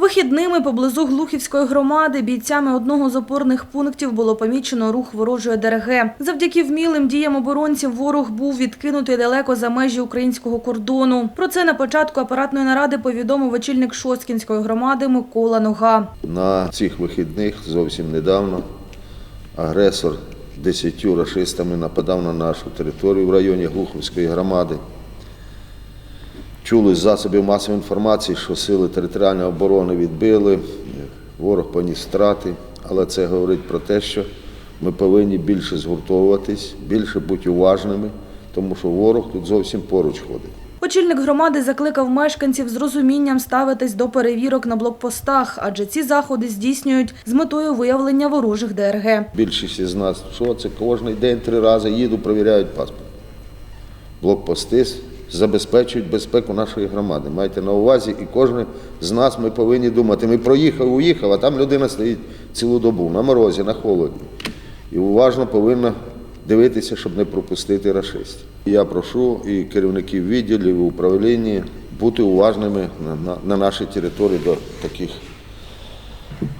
Вихідними поблизу Глухівської громади бійцями одного з опорних пунктів було помічено рух ворожої ДРГ. Завдяки вмілим діям оборонців ворог був відкинутий далеко за межі українського кордону. Про це на початку апаратної наради повідомив очільник Шосткінської громади Микола Нога. На цих вихідних зовсім недавно агресор десятью рашистами нападав на нашу територію в районі Глуховської громади. Чули з засобів масової інформації, що сили територіальної оборони відбили, ворог поніс втрати, але це говорить про те, що ми повинні більше згуртовуватись, більше бути уважними, тому що ворог тут зовсім поруч ходить. Очільник громади закликав мешканців з розумінням ставитись до перевірок на блокпостах, адже ці заходи здійснюють з метою виявлення ворожих ДРГ. Більшість із нас, що це кожен день три рази їду, перевіряють паспорт. Блокпости забезпечують безпеку нашої громади. Майте на увазі, і кожен з нас ми повинні думати. Ми проїхав, уїхав, а там людина стоїть цілу добу на морозі, на холоді. І уважно повинна дивитися, щоб не пропустити рашистів. Я прошу і керівників відділів, і управління бути уважними на нашій території до таких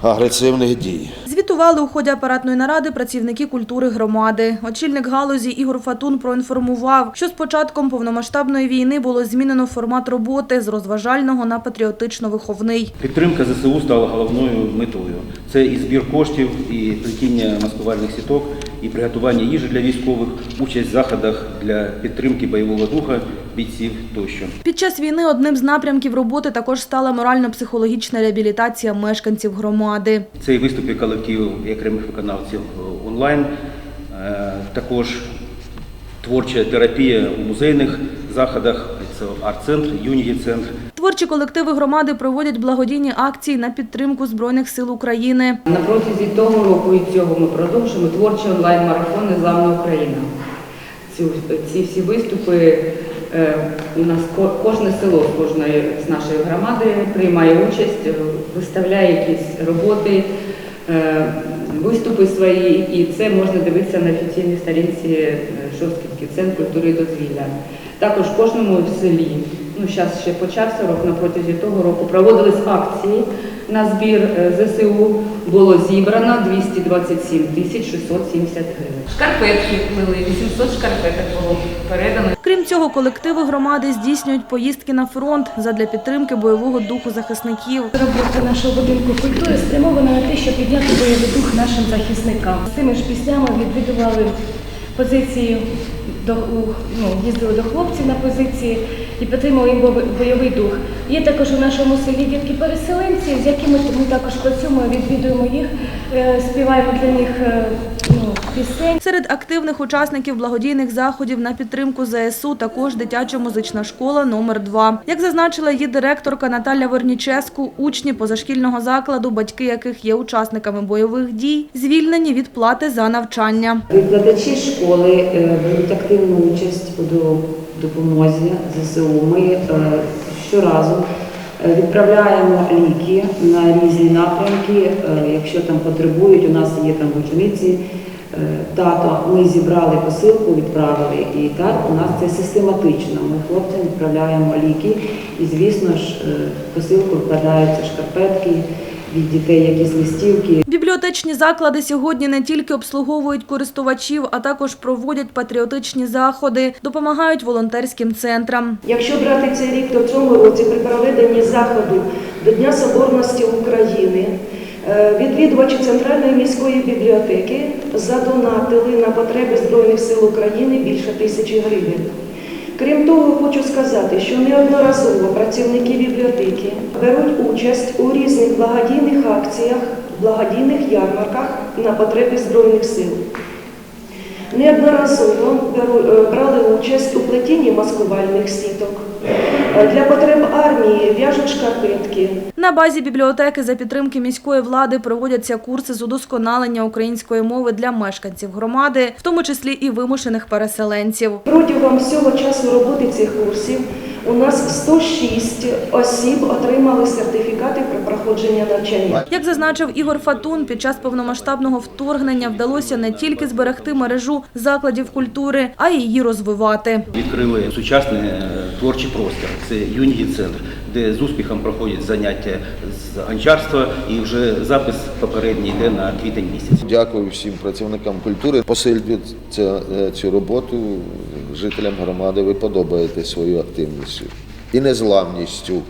агресивних дій. Звітували у ході апаратної наради працівники культури громади. Очільник галузі Ігор Фатун проінформував, що з початком повномасштабної війни було змінено формат роботи з розважального на патріотично-виховний. Підтримка ЗСУ стала головною метою. Це і збір коштів, і плетіння маскувальних сіток, і приготування їжі для військових, участь в заходах для підтримки бойового духа бійців тощо. Під час війни одним з напрямків роботи також стала морально-психологічна реабілітація мешканців громади. Це і виступи колективів і окремих виконавців е, онлайн, е, також творча терапія у музейних заходах, це арт-центр, юнігі-центр. Творчі колективи громади проводять благодійні акції на підтримку Збройних сил України. На протязі того року і цього ми продовжуємо творчий онлайн-марафон Незламна Україна. Ці всі виступи е, у нас кожне село кожної з нашої громади приймає участь, е, виставляє якісь роботи, е, виступи свої, і це можна дивитися на офіційній сторінці Шосткінський центр культури і дозвілля. Також в кожному селі, ну зараз ще почався рок, на протязі того року проводились акції на збір е, ЗСУ. Було зібрано 227 тисяч 670 гривень. Шкарпетки плели, 800 шкарпеток було передано. Крім цього, колективи громади здійснюють поїздки на фронт задля підтримки бойового духу захисників. Робота нашого будинку культури спрямована на те, щоб підняти бойовий дух нашим захисникам. З цими ж піснями відвідували позиції до ну, їздили до хлопців на позиції і підтримували їм бойовий- дух. Є також у нашому селі дітки-переселенці, з якими ми також працюємо, відвідуємо їх, е, співаємо для них е, ну, пісень. Серед активних учасників благодійних заходів на підтримку ЗСУ також дитяча музична школа номер 2 Як зазначила її директорка Наталя Верніческу, учні позашкільного закладу, батьки яких є учасниками бойових дій, звільнені від плати за навчання. Викладачі школи е, беруть активну участь у допомозі ЗСУ. Ми е, щоразу е, відправляємо ліки на різні напрямки. Е, Якщо там потребують, у нас є там учениці. Тато, ми зібрали посилку, відправили, і так у нас це систематично. Ми хлопцям відправляємо ліки, і звісно ж посилку вкладаються шкарпетки від дітей, якісь листівки. Бібліотечні заклади сьогодні не тільки обслуговують користувачів, а також проводять патріотичні заходи, допомагають волонтерським центрам. Якщо брати цей рік, то в цьому році при проведенні заходу до Дня Соборності України е, відвідувачі Центральної міської бібліотеки задонатили на потреби Збройних сил України більше тисячі гривень. Крім того, хочу сказати, що неодноразово працівники бібліотеки беруть участь у різних благодійних акціях, благодійних ярмарках на потреби Збройних сил. Неодноразово е, брали участь у плетінні маскувальних сіток. Е, Для потреб армії в'яжуть шкарпетки. На базі бібліотеки за підтримки міської влади проводяться курси з удосконалення української мови для мешканців громади, в тому числі і вимушених переселенців. Протягом всього часу роботи цих курсів у нас 106 осіб отримали сертифікати про проходження навчання. Як зазначив Ігор Фатун, під час повномасштабного вторгнення вдалося не тільки зберегти мережу закладів культури, а й її розвивати. Відкрили сучасний е, творчий простір. Це юнігі-центр. де з успіхом проходять заняття з гончарства, і вже запис попередній йде на квітень місяць. Дякую всім працівникам культури. Посилюють е, цю роботу жителям громади. Ви подобаєте свою активністю і незламністю.